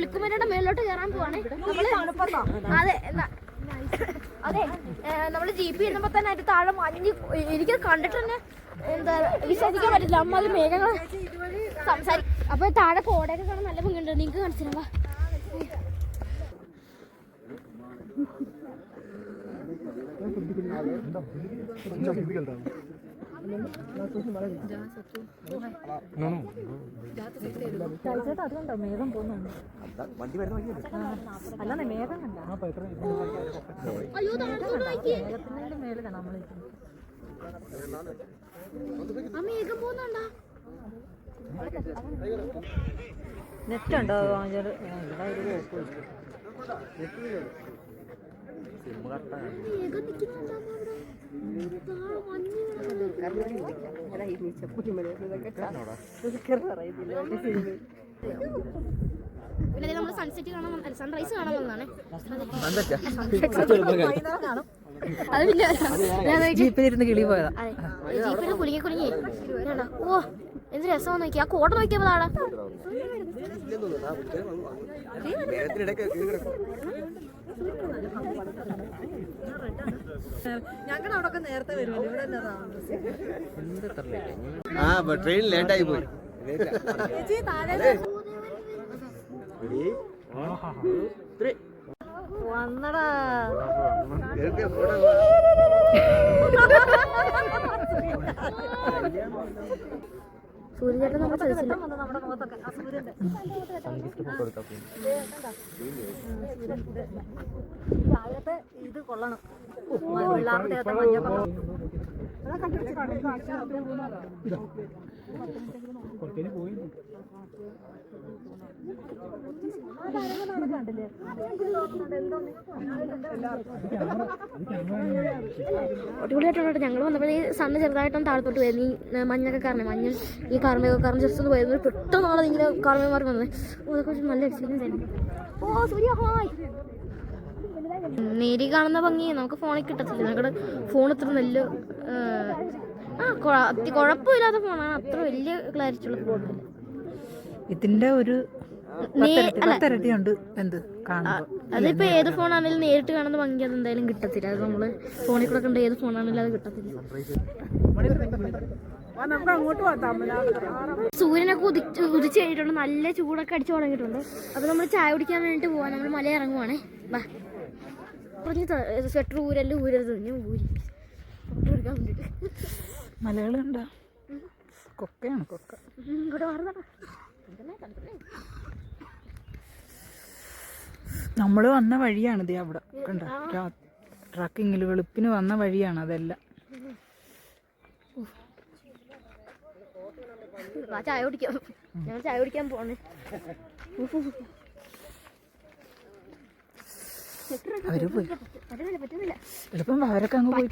ഒലുക്കുമലയുടെ മേളിലോട്ട് കയറാൻ പോവാണേ. നമ്മൾ അതെ അതെ നമ്മൾ ജീപ്പ് ഇരുന്നപ്പോ തന്നെ അതിന്റെ താഴെ മഞ്ഞ് എനിക്ക് കണ്ടിട്ട് തന്നെ എന്താ വിശ്വസിക്കാൻ പറ്റില്ല. അമ്മ അത് മേഘങ്ങൾ സംസാരി അപ്പൊ താഴെ കോടയൊക്കെ കാണാൻ നല്ല ഭംഗിയുണ്ട്. നിങ്ങക്ക് കാണിച്ചിരുന്നോ? ആ മേഘം പോകുന്നുണ്ടോ നെറ്റ് ഉണ്ടോ മേഘം നിൽക്കുന്നുണ്ടോ അവിടെ താഴെ മഞ്ഞ് പിന്നെ നമ്മൾ സൺസെറ്റ് കാണാൻ വന്ന- സൺറൈസ് കാണാൻ വന്നതാണ്. അത് പിന്നെ ജീപ്പിലിരുന്ന് കിളി പോയതാ. അതെ ജീപ്പിൽ കുലുങ്ങി കുലുങ്ങി. ഓ എന്ത് രസം നോക്കി. ആ കോട നോക്കിയാ താടാ ഞങ്ങൾ അവിടെ നേരത്തെ വരുമല്ലോ. ഇവിടെ ആ ട്രെയിൻ ലേറ്റ് ആയി പോയി. വന്നടാ. സൂര്യചേട്ടൻ നമ്മൾ ചോദിച്ചില്ല രാവിലത്തെ ഇത് കൊള്ളണം. പിള്ളേരുടെ ദേഹത്തെ മഞ്ഞൊക്കെ അടിപൊളിയായിട്ടുണ്ട് ഞങ്ങൾ വന്നപ്പോൾ ഈ സണ്ണ് ചെറുതായിട്ടൊന്ന് താഴത്തോട്ട് വരുന്നു ഈ മഞ്ഞൊക്കെ കാരണം മഞ്ഞ് ഈ കാർമേക കാരണം ജസ്റ്റ് ഒന്ന് പോയിരുന്നു പെട്ടെന്നാണ് ഇങ്ങനെ മാറി വന്നത്. ഓ അതൊക്കെ നല്ല എക്സ്പീരിയൻസ് ആയിരുന്നു. ഓ സൂര്യ ഹായ്. നേരി കാണുന്ന ഭംഗി നമുക്ക് ഫോണിൽ കിട്ടത്തില്ല. ഞങ്ങളുടെ ഫോൺ ഇത്ര നല്ല ആ കുഴപ്പമില്ലാത്ത ഫോണാണ് അത്ര വലിയ ക്ലാരിറ്റി ഉള്ള ഫോണല്ല ഇതിന്റെ ഒരു അതിപ്പോ ഏത് ഫോണാണെങ്കിലും നേരിട്ട് കാണുന്ന ഭംഗി അത് എന്തായാലും കിട്ടത്തില്ല. അത് നമ്മൾ ഫോണിൽ കൂടെ കണ്ട ഏത് ഫോണാണെങ്കിലും അത് കിട്ടത്തില്ല. സൂര്യനെ സൂര്യനൊക്കെ ഉദിച്ച് ഉദിച്ച് കഴിഞ്ഞിട്ടുണ്ട്. നല്ല ചൂടൊക്കെ അടിച്ചു തുടങ്ങിയിട്ടുണ്ട്. അപ്പൊ നമ്മൾ ചായ കുടിക്കാൻ വേണ്ടിട്ട് പോവാ. നമ്മൾ മല ഇറങ്ങുവാണേ ബാ കുറഞ്ഞ് സ്വെറ്റർ ഊരല്ല ഊരരുത്. ഞാൻ ഊരി. ഫോട്ടോ എടുക്കാൻ വേണ്ടിട്ട്. മലകളുണ്ടോ കൊക്കയാണ് കൊക്ക. മാറുന്നടാ നമ്മൾ വന്ന വഴിയാണ് ഇത് അവിടെ. കണ്ട? ട്രക്കിങ്ങിൽ വെളുപ്പിന് വന്ന വഴിയാണ് അതെല്ലാം. ചായ കുടിക്കാം. ഞങ്ങൾ ചായ കുടിക്കാൻ പോണേ. അവർ പോയി. എളുപ്പം അവരൊക്കെ അങ്ങ് പോയി